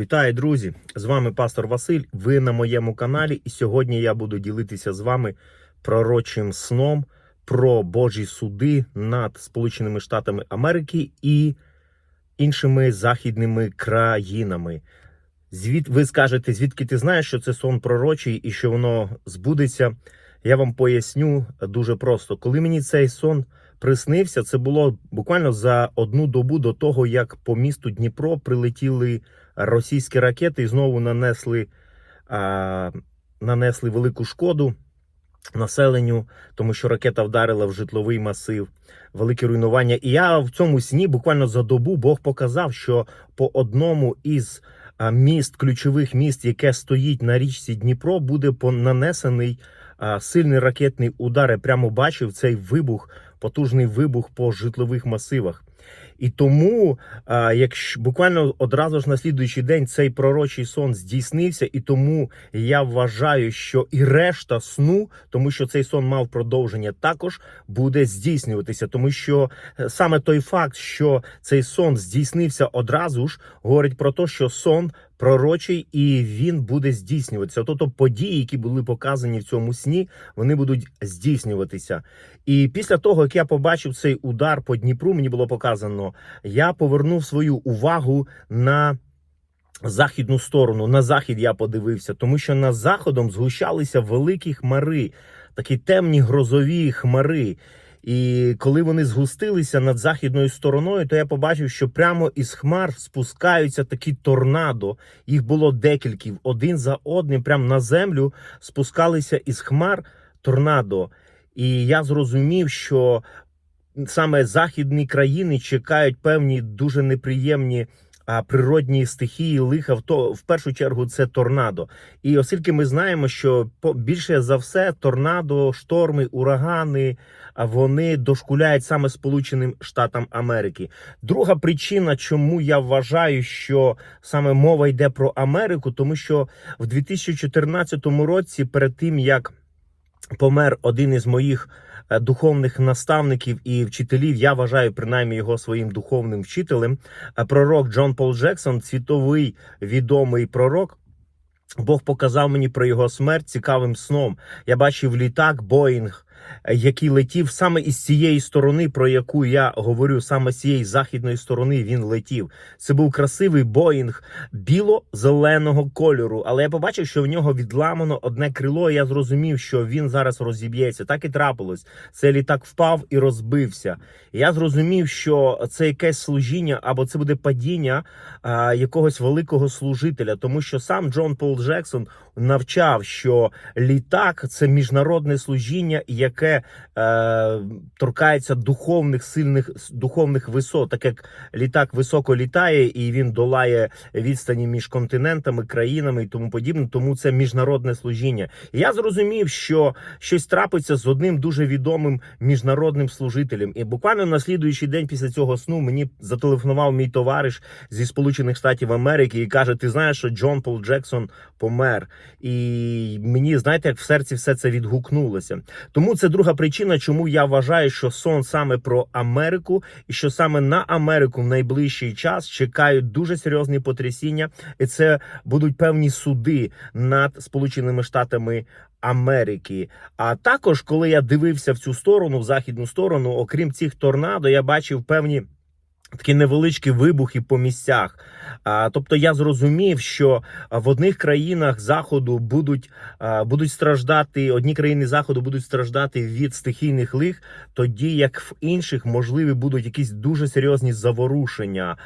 Вітаю, друзі! З вами пастор Василь. Ви на моєму каналі, і сьогодні я буду ділитися з вами пророчим сном про Божі суди над Сполученими Штатами Америки і іншими західними країнами. Звід ви скажете, звідки ти знаєш, що це сон пророчий і що воно збудеться? Я вам поясню дуже просто. Коли мені цей сон приснився, це було буквально за одну добу до того, як по місту Дніпро прилетіли російські ракети і знову нанесли, а, нанесли велику шкоду населенню, тому що ракета вдарила в житловий масив, велике руйнування. І я в цьому сні буквально за добу Бог показав, що по одному із міст, ключових міст, яке стоїть на річці Дніпро, буде нанесений сильний ракетний удар. Я прямо бачив цей вибух, потужний вибух по житлових масивах. І тому, якщо буквально одразу ж на слідуючий день цей пророчий сон здійснився, і тому я вважаю, що і решта сну, тому що цей сон мав продовження, також буде здійснюватися, тому що е, саме той факт, що цей сон здійснився одразу ж, говорить про те, що сон пророчий і він буде здійснюватися. Тобто події, які були показані в цьому сні, вони будуть здійснюватися. І після того, як я побачив цей удар по Дніпру, мені було показано, я повернув свою увагу на. Західну сторону на захід я подивився, тому що над заходом згущалися великі хмари, такі темні грозові хмари. І коли вони згустилися над західною стороною, то я побачив, що прямо із хмар спускаються такі торнадо. Їх було декілька, один за одним, прямо на землю спускалися із хмар торнадо. І я зрозумів, що саме західні країни чекають певні дуже неприємні. А природні стихії лиха то в першу чергу це торнадо. І оскільки ми знаємо, що більше за все торнадо, шторми, урагани, вони дошкуляють саме Сполученим Штатам Америки. Друга причина, чому я вважаю, що саме мова йде про Америку, тому що в 2014 році, перед тим як помер один із моїх духовних наставників і вчителів, я вважаю принаймні його своїм духовним вчителем. е, Пророк Джон Пол Джексон, світовий відомий пророк. Бог показав мені про його смерть цікавим сном. Я бачив літак Боїнг, е, який летів саме із цієї сторони, про яку я говорю, саме з цієї західної сторони він летів. Це був красивий Боїнг біло-зеленого кольору. Але я побачив, що в нього відламано одне крило. І я зрозумів, що він зараз розіб'ється. Так і трапилось. Цей літак впав і розбився. Я зрозумів, що це якесь служіння або це буде падіння а, якогось великого служителя, тому що сам Джон Пол Джексон навчав, що літак це міжнародне служіння, яке е, торкається духовних сильних духовних висот, так як літак високо літає і він долає відстані між континентами, країнами і тому подібне. Тому це міжнародне служіння. І я зрозумів, що щось трапиться з одним дуже відомим міжнародним служителем. І буквально на слідуючий день після цього сну мені зателефонував мій товариш зі Сполучених Штатів Америки і каже: Ти знаєш, що Джон Пол Джексон помер. І мені знаєте, як в серці все це відгукнулося. Тому це друга причина, чому я вважаю, що сон саме про Америку, і що саме на Америку в найближчий час чекають дуже серйозні потрясіння, і це будуть певні суди над Сполученими Штатами. Америки, а також коли я дивився в цю сторону, в західну сторону, окрім цих торнадо, я бачив певні такі невеличкі вибухи по місцях. А, тобто я зрозумів, що в одних країнах заходу будуть, будуть страждати, одні країни заходу будуть страждати від стихійних лих, тоді як в інших можливі будуть якісь дуже серйозні заворушення,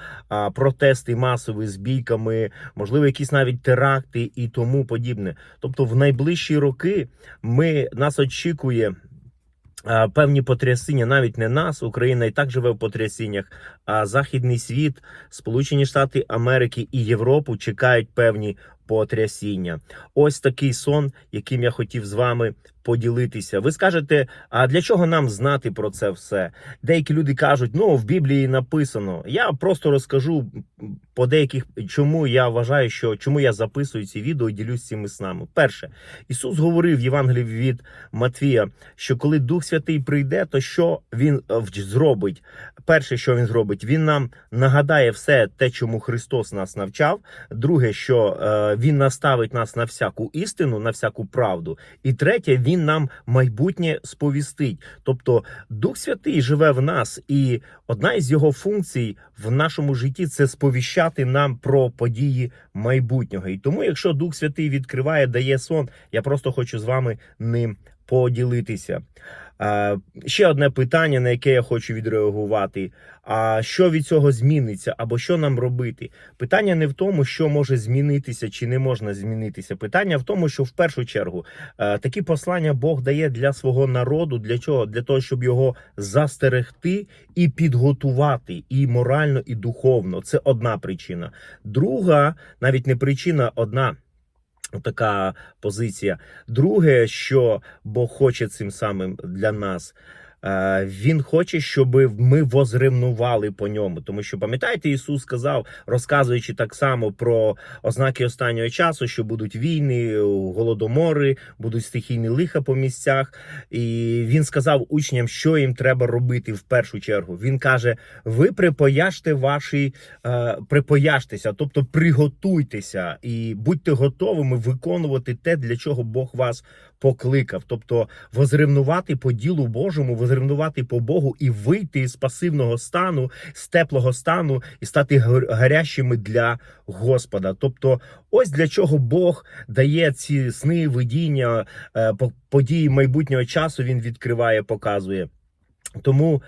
протести масові з бійками, можливо, якісь навіть теракти і тому подібне. Тобто, в найближчі роки ми нас очікує. Певні потрясіння навіть не нас, Україна і так живе в потрясіннях. А західний світ, Сполучені Штати Америки і Європу чекають певні потрясіння. Ось такий сон, яким я хотів з вами поділитися. Ви скажете, а для чого нам знати про це все? Деякі люди кажуть, ну в Біблії написано. Я просто розкажу по деяких, чому я вважаю, що чому я записую ці відео і ділюсь цими снами. Перше, Ісус говорив в Євангелії від Матвія, що коли Дух Святий прийде, то що він е, зробить? Перше, що він зробить, він нам нагадає все те, чому Христос нас навчав. Друге, що е, він наставить нас на всяку істину, на всяку правду. І третє, він нам майбутнє сповістить. Тобто Дух Святий живе в нас, і одна із його функцій в нашому житті це сповіщати нам про події майбутнього. І тому, якщо Дух Святий відкриває, дає сон, я просто хочу з вами ним поділитися. А, ще одне питання, на яке я хочу відреагувати. А що від цього зміниться, або що нам робити? Питання не в тому, що може змінитися чи не можна змінитися. Питання в тому, що в першу чергу е, такі послання Бог дає для свого народу. Для чого? Для того, щоб його застерегти і підготувати і морально, і духовно. Це одна причина. Друга, навіть не причина, одна. Така позиція. Друге, що Бог хоче цим самим для нас, він хоче, щоб ми возревнували по ньому. Тому що пам'ятаєте, Ісус сказав, розказуючи так само про ознаки останнього часу, що будуть війни, голодомори, будуть стихійні лиха по місцях. І він сказав учням, що їм треба робити в першу чергу. Він каже: ви припояжте ваші, е, припояжтеся, тобто приготуйтеся і будьте готовими виконувати те, для чого Бог вас покликав. Тобто возревнувати по ділу Божому, возревнувати по Богу і вийти з пасивного стану, з теплого стану і стати гарячими для Господа. Тобто, ось для чого Бог дає ці сни, видіння, е, події майбутнього часу. Він відкриває, показує. Тому,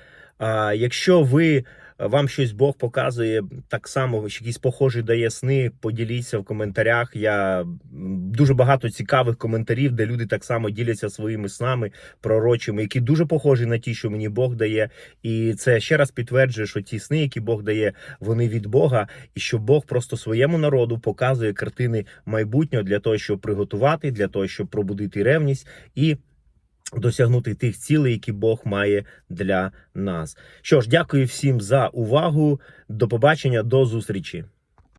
якщо ви вам щось Бог показує так само, якісь похожі дає сни, поділіться в коментарях. Я дуже багато цікавих коментарів, де люди так само діляться своїми снами пророчими, які дуже похожі на ті, що мені Бог дає. І це ще раз підтверджує, що ті сни, які Бог дає, вони від Бога, і що Бог просто своєму народу показує картини майбутнього для того, щоб приготувати, для того, щоб пробудити ревність і досягнути тих цілей, які Бог має для нас. Що ж, дякую всім за увагу. До побачення, до зустрічі.